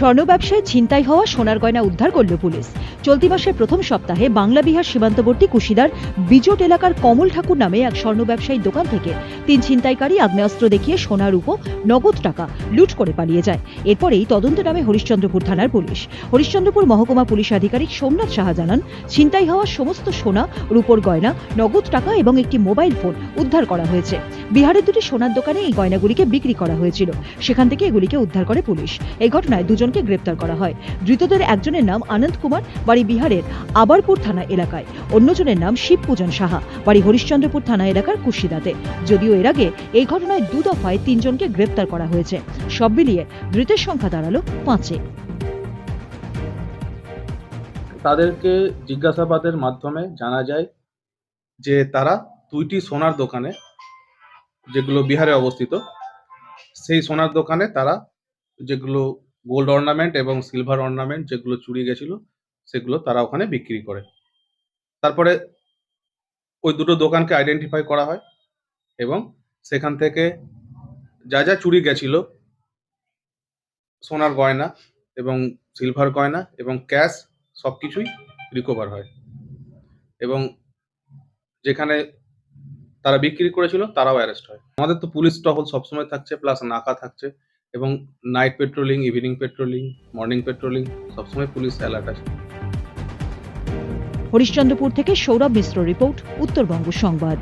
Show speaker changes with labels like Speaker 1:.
Speaker 1: স্বর্ণ ব্যবসায় ছিনতাই হওয়া সোনার গয়না উদ্ধার করল পুলিশ। চলতি মাসের প্রথম সপ্তাহে বাংলা বিহার সীমান্তবর্তী কুশিদার বিজোট এলাকার কমল ঠাকুর নামে এক স্বর্ণ ব্যবসায়ীর দোকান থেকে তিন ছিনতাইকারী আগ্নেয়াস্ত্র দেখিয়ে সোনার উপ নগদ টাকা লুট করে পালিয়ে যায়। এরপরেই তদন্ত নামে হরিশ্চন্দ্রপুর থানার পুলিশ। হরিশ্চন্দ্রপুর মহকুমা পুলিশ আধিকারিক সোমনাথ সাহা জানান, ছিনতাই হওয়া সমস্ত সোনা, রূপোর গয়না, নগদ টাকা এবং একটি মোবাইল ফোন উদ্ধার করা হয়েছে। বিহারের দুটি সোনার দোকানে এই গয়নাগুলিকে বিক্রি করা হয়েছিল। সেখান থেকে এগুলিকে উদ্ধার করে পুলিশ। এই ঘটনায় দুজনকে গ্রেপ্তার করা হয়। ধৃতদের একজনের নাম আনন্দ কুমার, বাড়ি বিহারের আবারপুর থানা এলাকায়। অন্যজনের নাম শিব পূজন সাহা, বাড়ি হরিশ্চন্দ্রপুর থানা এলাকার কুশিদাতে। যদিও এর আগে এই ঘটনায় দু দফায় তিনজনকে গ্রেপ্তার করা হয়েছে। সব মিলিয়ে ধৃতের সংখ্যা দাঁড়াল পাঁচে।
Speaker 2: তাদেরকে জিজ্ঞাসাবাদের মাধ্যমে জানা যায় যে তারা দুইটি সোনার দোকানে, যেগুলো বিহারে অবস্থিত, সেই সোনার দোকানে তারা যেগুলো গোল্ড অর্নামেন্ট এবং সিলভার অর্নামেন্ট যেগুলো চুরি গেছিল, সেগুলো তারা ওখানে বিক্রি করে। তারপরে ওই দুটো দোকানকে আইডেন্টিফাই করা হয় এবং সেখান থেকে যা যা চুরি গেছিল, সোনার গয়না এবং সিলভার গয়না এবং ক্যাশ সব কিছুই রিকভার হয়। এবং যেখানে তারা বিক্রি করেছিল, তারাও অ্যারেস্ট হয়। আমাদের তো পুলিশ টহল সবসময় থাকছে প্লাস নাকা থাকছে। এবং night patrolling evening patrolling morning patrolling সবসময় পুলিশ অ্যালার্ট আছে
Speaker 1: হরিশ্চন্দ্রপুর থেকে সৌরভ মিশ্র রিপোর্ট, উত্তরবঙ্গ সংবাদ।